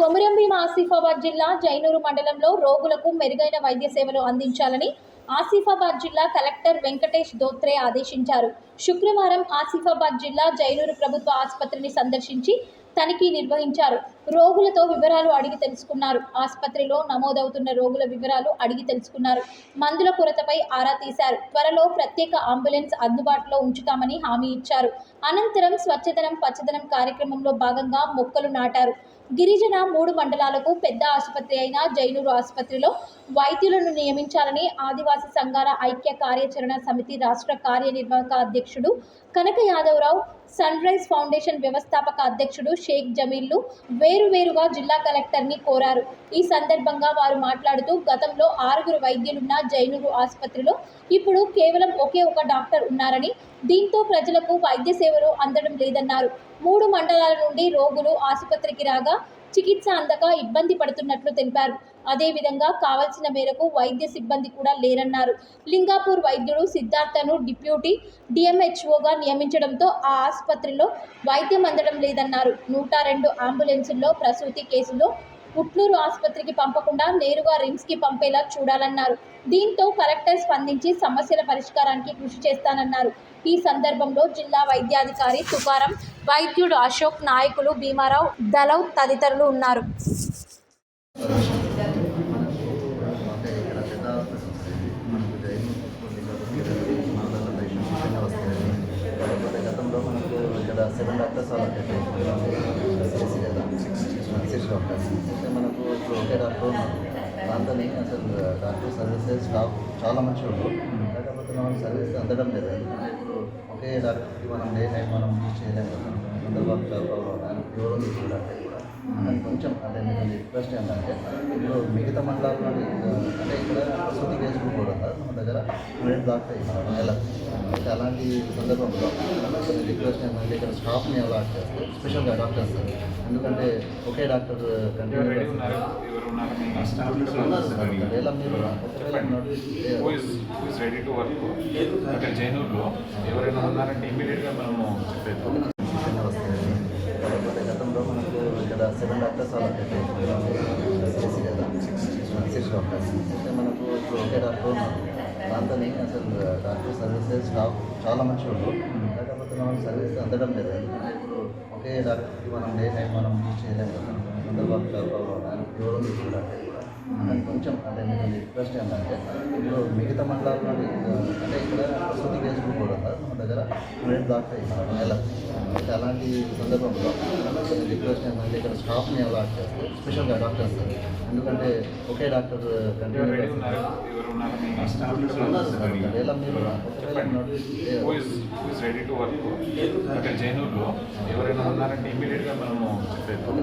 కొమురంభీం ఆసిఫాబాద్ జిల్లా జైనూరు మండలంలో రోగులకు మెరుగైన వైద్య సేవలు అందించాలని ఆసిఫాబాద్ జిల్లా కలెక్టర్ వెంకటేష్ దోత్రే ఆదేశించారు. శుక్రవారం ఆసిఫాబాద్ జిల్లా జైనూరు ప్రభుత్వ ఆసుపత్రిని సందర్శించి తనిఖీ నిర్వహించారు. రోగులతో వివరాలు అడిగి తెలుసుకున్నారు. ఆసుపత్రిలో నమోదవుతున్న రోగుల వివరాలు అడిగి తెలుసుకున్నారు. మందుల కొరతపై ఆరా తీశారు. త్వరలో ప్రత్యేక అంబులెన్స్ అందుబాటులో ఉంచుతామని హామీ ఇచ్చారు. అనంతరం స్వచ్ఛదనం పచ్చదనం కార్యక్రమంలో భాగంగా మొక్కలు నాటారు. గిరిజన మూడు మండలాలకు పెద్ద ఆసుపత్రి అయిన జైనూరు ఆసుపత్రిలో వైద్యులను నియమించాలని ఆదివాసీ సంఘాల ఐక్య కార్యాచరణ సమితి రాష్ట్ర కార్యనిర్వాహక అధ్యక్షుడు Kanaka Yadavarao sunrise foundation వ్యవస్థాపక అధ్యక్షుడు షేక్ జమీల్లు వేరువేరుగా జిల్లా కలెక్టర్ని కోరారు. ఈ సందర్భంగా వారు మాట్లాడుతూ గతంలో ఆరుగురు వైద్యులున్న జైనూరు ఆసుపత్రిలో ఇప్పుడు కేవలం ఒకే ఒక డాక్టర్ ఉన్నారని దీంతో ప్రజలకు వైద్య సేవలు అందడం లేదన్నారు. మూడు మండలాల నుండి రోగులు ఆసుపత్రికి రాగా చికిత్స అందక ఇబ్బంది పడుతున్నట్లు తెలిపారు. అదేవిధంగా కావలసిన మేరకు వైద్య సిబ్బంది కూడా లేరన్నారు. లింగాపూర్ వైద్యుడు సిద్ధార్థను డిప్యూటీ డిఎంహెచ్ఓగా నియమించడంతో ఆ ఆసుపత్రిలో వైద్యం అందడం లేదన్నారు. నూట రెండు అంబులెన్సుల్లో ప్రసూతి కేసులో పుట్లూరు ఆసుపత్రికి పంపకుండా నేరుగా రిమ్స్కి పంపేలా చూడాలన్నారు. దీంతో కలెక్టర్ స్పందించి సమస్యల పరిష్కారానికి కృషి చేస్తానన్నారు. ఈ సందర్భంలో జిల్లా వైద్యాధికారి తుకారం వైద్యుడు అశోక్ నాయకులు భీమారావు దలవ్ తదితరులు ఉన్నారు. సెవెన్ డాక్టర్స్ వాళ్ళకి సిక్స్ డాక్టర్స్ మనకు ఇప్పుడు ఒకే డాక్టర్ ఉన్నారు దాంతోనే అసలు డాక్టర్ సర్వీసెస్ స్టాఫ్ చాలా మంచిగా ఉన్నారు. కాకపోతే మనం సర్వీస్ అందడం లేదు. ఒకే డాక్టర్కి మనం డే నైట్ మనం యూజ్ చేయలేము ఇప్పుడు డాక్టర్ కూడా. కొంచెం అంటే నేను రిక్వెస్ట్ ఏంటంటే ఇప్పుడు మిగతా మండలాల్లో అంటే ఇక్కడ ప్రసూతి కేసులు కూడా మన దగ్గర హండ్రెడ్ దాకా మన నెల అయితే అలాంటి సందర్భంలో కొన్ని రిక్వెస్ట్ ఏంటంటే ఇక్కడ స్టాఫ్ని అలాట్ చేస్తే స్పెషల్గా డాక్టర్స్ ఎందుకంటే ఒకే డాక్టర్ కంటిన్యూ ఒకవేళ మీరు ఒకవేళ రెడీ ఇమీడియట్గా మనము వస్తాయి గతంలో మనకు ఇక్కడ సెవెన్ డాక్టర్స్ వాళ్ళకి కదా సిక్స్ డాక్టర్స్ అంటే మనకు ఇప్పుడు ఒకే డాక్టర్ ఉన్నారు. దాంతోనే అసలు డాక్టర్ సర్వీసెస్ స్టాఫ్ చాలా మంచిగా ఉన్నారు. కాకపోతే మనం సర్వీస్ అందడం లేదు. ఇప్పుడు ఒకే డాక్టర్కి మనం డే నైట్ మనం యూజ్ చేయలేము కదా. అందరూ వాళ్ళు చాలా కానీ కొంచెం అంటే నేను రిక్వెస్ట్ ఏంటంటే ఇప్పుడు మిగతా మండలాల్లో అంటే ఇక్కడ ప్రసూతి కేసులు కూడా మన దగ్గర హండ్రెడ్ దాకా మన నెల. అయితే అలాంటి సందర్భంలో కొన్ని రిక్వెస్ట్ ఏంటంటే ఇక్కడ స్టాఫ్ని అలాట్ చేస్తే స్పెషల్గా డాక్టర్స్ ఎందుకంటే ఒకే డాక్టర్ కంటిన్యూ మీరు ఒకవేళ జైనూర్లో ఎవరైనా ఉన్నారంటే ఇమీడియట్గా మనము చెప్పేది